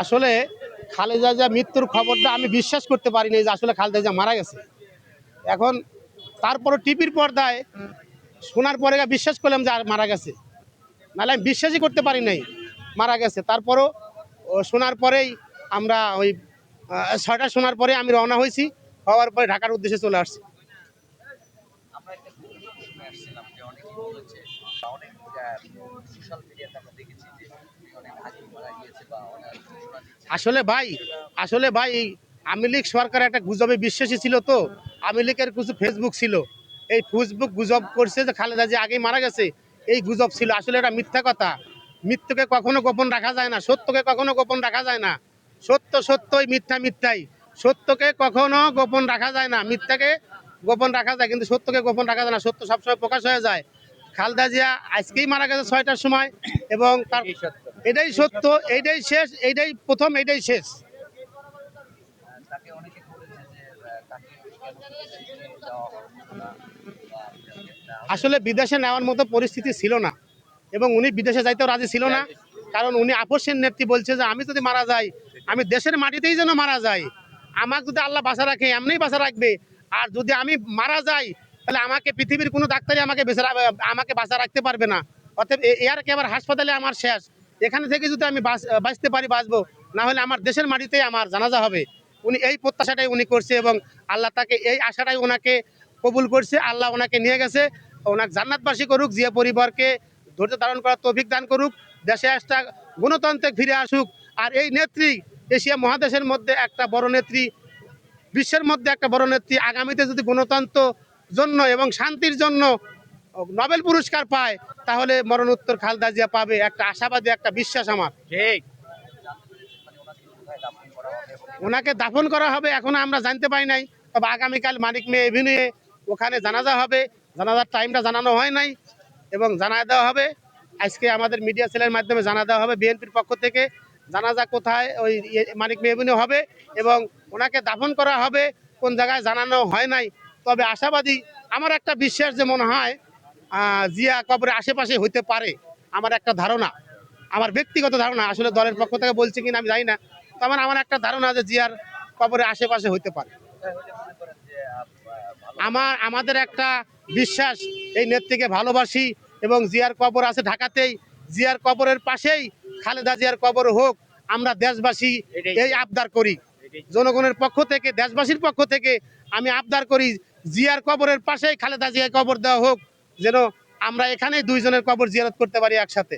আসলে খালেদা জিয়া মৃত্যুর খবরটা আমি বিশ্বাস করতে পারিনি যে আসলে খালেদা জিয়া মারা গেছে। এখন তারপরে টিভির পর্দায় শোনার পরে বিশ্বাস করলাম যে আর মারা গেছে। নাহলে আমি বিশ্বাসই করতে পারি নাই মারা গেছে। তারপরও শোনার পরেই আমরা ওই ছয়টা শোনার পরে আমি রওনা হয়েছি। হওয়ার পরে ঢাকার উদ্দেশ্যে চলে আসছি। আমরা একটা আসছিলাম যে অনেক সোশ্যাল মিডিয়াতে আমরা দেখেছি যে অনেক আগে মারা গিয়েছে বা অনেক আসলে ভাই আসলে ভাই আওয়ামী লীগ সরকার একটা গুজবে বিশ্বাসী ছিল তো। আওয়ামী লীগের কিছু ফেসবুক ছিল। এই ফেসবুক গুজব করছে যে খালেদা যে আগেই মারা গেছে। এই গুজব ছিল। আসলে এটা মিথ্যা কথা। মিথ্যকে কখনো গোপন রাখা যায় না। সত্যকে কখনো গোপন রাখা যায় না। সত্য সত্যই মিথ্যা মিথ্যাই। সত্যকে কখনো গোপন রাখা যায় না। মিথ্যাকে গোপন রাখা যায়, কিন্তু সত্যকে গোপন রাখা যায় না। সত্য সবসময় প্রকাশ হয়ে যায়। খালেদা জিয়া আজকেই মারা গেছে ছয়টার সময় এবং তার এটাই সত্য। এইটাই শেষ এইটাই প্রথম এটাই শেষ। আসলে বিদেশে নেওয়ার মতো পরিস্থিতি ছিল না এবং উনি বিদেশে যাইতেও রাজি ছিল না। কারণ উনি আপসের নেত্রী বলছে যে আমি যদি মারা যাই আমি দেশের মাটিতেই যেন মারা যাই। আমাকে যদি আল্লাহ বাঁচা রাখে এমনিই বাঁচা রাখবে। আর যদি আমি মারা যাই তাহলে আমাকে পৃথিবীর কোনো ডাক্তারই আমাকে বেঁচে আমাকে বাঁচা রাখতে পারবে না। অর্থাৎ এ- এর কি আবার হাসপাতালে আমার শেষ। এখানে থেকে যদি আমি বাঁচ- বাঁচতে পারি, বাঁচবো, না হলে আমার দেশের মাটিতেই আমার জানাজা হবে। উনি এই প্রত্যাশাটাই উনি করছে এবং আল্লাহ তাকে এই আশাটাই ওনাকে কবুল করছে। আল্লাহ ওনাকে নিয়ে গেছে। ওনাকে জান্নাতবাসী করুক জিয়া পরিবারকে ধৈর্য ধারণ করার তৌফিক দান করুক, দেশে একটা গণতন্ত্রে ফিরে আসুক। আর এই নেত্রী, এশিয়া মহাদেশের মধ্যে একটা বড় নেত্রী, বিশ্বের মধ্যে একটা বড় নেত্রী, আগামীতে যদি গণতন্ত্র জন্য এবং শান্তির জন্য নোবেল পুরস্কার পায় তাহলে মরণোত্তর খালদা জিয়া পাবে। একটা আশাবাদী একটা বিশ্বাস আমার। ঠিক। ওনাকে দাফন করা হবে এখন আমরা জানতে পারি নাই। তবে আগামীকাল মানিক মেয়ে এভিনিউয়ে ওখানে জানাজা হবে। জানাজার টাইমটা জানানো হয় নাই এবং জানা দেওয়া হবে। আজকে আমাদের মিডিয়া সেলের মাধ্যমে জানা দেওয়া হবে বিএনপির পক্ষ থেকে জানাজা কোথায় ওই ইয়ে- মানিক মেয়ে এভিনিউ হবে এবং ওনাকে দাফন করা হবে কোন জায়গায় জানানো হয় নাই। তবে আশাবাদী আমার একটা বিশ্বাস যে মনে হয় জিয়া কবরের আশেপাশে হইতে পারে আমার একটা ধারণা। আমার ব্যক্তিগত ধারণা আসলে দলের পক্ষ থেকে বলছে কিনা আমি জানি না তো আমার আমার একটা ধারণা যে জিয়ার কবরের আশেপাশে হইতে পারে। আমার আমাদের একটা বিশ্বাস এই নেত্রীকে ভালোবাসি এবং জিয়ার কবর আছে ঢাকাতেই জিয়ার কবরের পাশেই খালেদা জিয়ার কবর হোক আমরা দেশবাসী এই আবদার করি। জনগণের পক্ষ থেকে দেশবাসীর পক্ষ থেকে আমি আবদার করি জিয়ার কবরের পাশেই খালেদা জিয়ার কবর দেওয়া হোক যেন আমরা এখানেই দুইজনের কবর জিয়ারত করতে পারি একসাথে।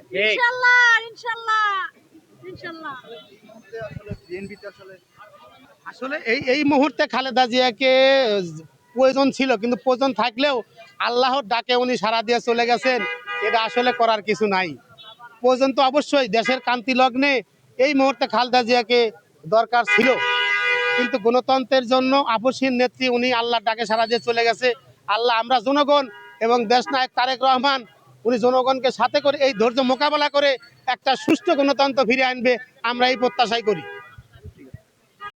আসলে এই এই মুহূর্তে খালেদা জিয়াকে প্রয়োজন ছিল কিন্তু প্রয়োজন থাকলেও আল্লাহর ডাকে উনি সারা দিয়ে চলে গেছেন। এটা আসলে করার কিছু নাই। প্রয়োজন তো অবশ্যই দেশের কান্তি লগ্নে এই মুহূর্তে খালেদা জিয়াকে দরকার ছিল। কিন্তু গণতন্ত্রের জন্য আপসহীন নেত্রী, উনি আল্লাহর ডাকে সারা দিয়ে চলে গেছে। আল্লাহ আমরা জনগণ এবং দেশ দেশনায়ক তারেক রহমান, উনি জনগণকে সাথে করে এই ধৈর্য মোকাবেলা করে একটা সুষ্ঠু গণতন্ত্র ফিরে আনবে, আমরা এই প্রত্যাশাই করি।